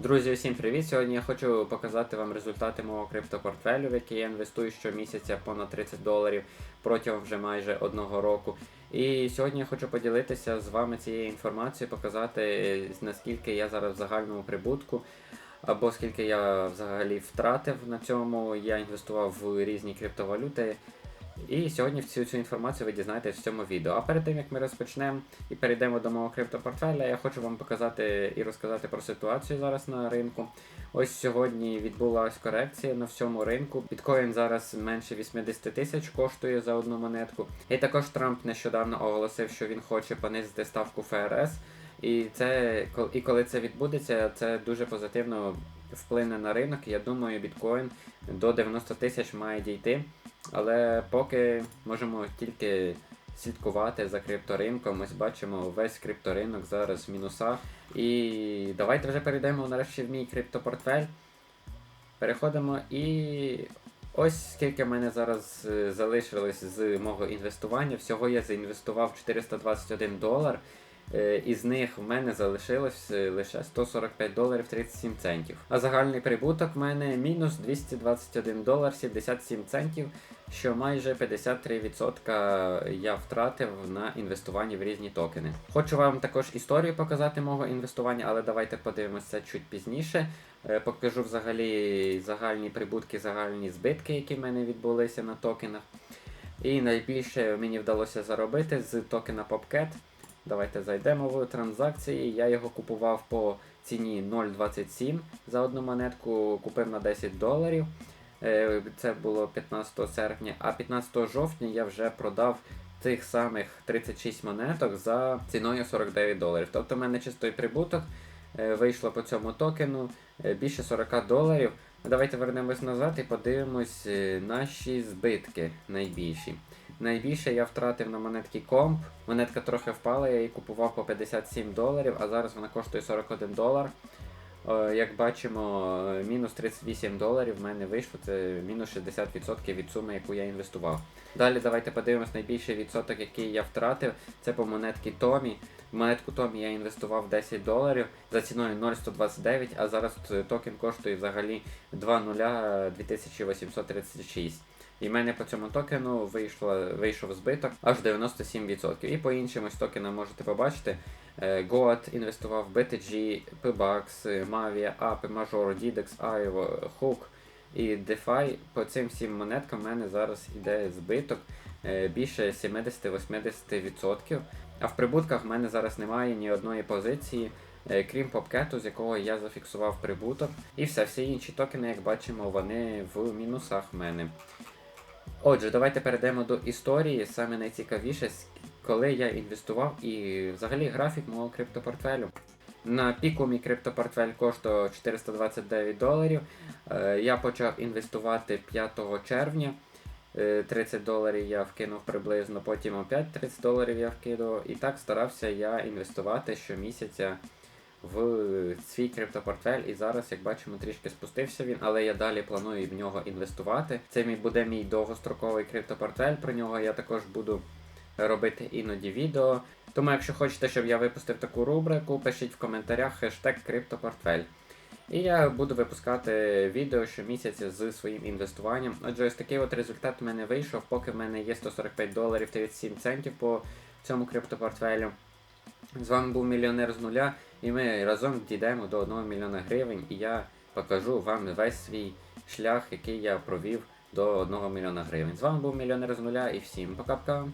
Друзі, усім привіт! Сьогодні я хочу показати вам результати мого криптопортфелю, в який я інвестую щомісяця понад 30 доларів протягом вже майже одного року. І сьогодні я хочу поділитися з вами цією інформацією, показати наскільки я зараз в загальному прибутку, або скільки я взагалі втратив на цьому. Я інвестував в різні криптовалюти. І сьогодні всю цю інформацію ви дізнаєтесь в цьому відео. А перед тим як ми розпочнемо і перейдемо до мого криптопортфеля, я хочу вам показати і розказати про ситуацію зараз на ринку. Ось сьогодні відбулася корекція на всьому ринку. Біткоін зараз менше 80 тисяч коштує за одну монетку. І також Трамп нещодавно оголосив, що він хоче понизити ставку ФРС. І це і коли це відбудеться, це дуже позитивно вплине на ринок. Я думаю, біткоін до 90 тисяч має дійти. Але поки можемо тільки слідкувати за крипторинком. Ось бачимо весь крипторинок зараз в мінусах. І давайте вже перейдемо нарешті в мій криптопортфель. Переходимо і ось скільки в мене зараз е, залишилось з мого інвестування. Всього я заінвестував 421 долар. Е, із них в мене залишилось е, лише 145 доларів 37 центів. А загальний прибуток в мене мінус 221 долар 77 центів, що майже 53% я втратив на інвестуванні в різні токени. Хочу вам також історію показати мого інвестування, але давайте подивимося чуть пізніше. Е, покажу взагалі загальні прибутки, загальні збитки, які в мене відбулися на токенах. І найбільше мені вдалося заробити з токена Popcat. Давайте зайдемо в транзакції. Я його купував по ціні 0,27 за одну монетку, купив на 10 доларів. Е, це було 15 серпня, а 15 жовтня я вже продав тих самих 36 монеток за ціною 49 доларів. Тобто в мене чистий прибуток е, вийшло по цьому токену е, більше 40 доларів. Давайте вернемось назад і подивимось наші збитки найбільші. Найбільше я втратив на монетки комп. Монетка трохи впала, я її купував по 57 доларів, а зараз вона коштує 41 долар. Як бачимо, мінус 38 доларів в мене вийшло, це мінус 60% від суми, яку я інвестував. Далі давайте подивимось найбільший відсоток, який я втратив. Це по монетки Томі. Монетку Томі я інвестував 10 доларів за ціною 0,129, а зараз токен коштує взагалі 2,0 2836. І в мене по цьому токену вийшло, вийшов збиток аж 97%. І по іншим ось токенам можете побачити. Е, Goat інвестував BTG, PBAX, Mavia, AP, Major, Didex, IVO, Hook і DeFi. По цим всім монеткам в мене зараз йде збиток е, більше 70-80%. А в прибутках в мене зараз немає ні одної позиції. Е, крім попкету, з якого я зафіксував прибуток. І все, всі інші токени, як бачимо, вони в мінусах в мене. Отже, давайте перейдемо до історії. Саме найцікавіше, коли я інвестував і взагалі графік мого криптопортфелю. На піку мій криптопортфель коштував 429 доларів. Е, я почав інвестувати 5 червня. 30 е, доларів я вкинув приблизно, потім опять 30 доларів я вкидував. І так старався я інвестувати щомісяця в свій криптопортфель. І зараз, як бачимо, трішки спустився він, але я далі планую в нього інвестувати. Це мій буде мій довгостроковий криптопортфель. Про нього я також буду робити іноді відео. Тому, якщо хочете, щоб я випустив таку рубрику, пишіть в коментарях хештег криптопортфель. І я буду випускати відео щомісяця з своїм інвестуванням. Отже, ось такий от результат в мене вийшов, поки в мене є 145 доларів 37 центів по цьому криптопортфелю. З вами був мільйонер з нуля, і ми разом дійдемо до 1 мільйона гривень, і я покажу вам весь свій шлях, який я провів до 1 мільйона гривень. З вами був мільйонер з нуля і всім пока-пока.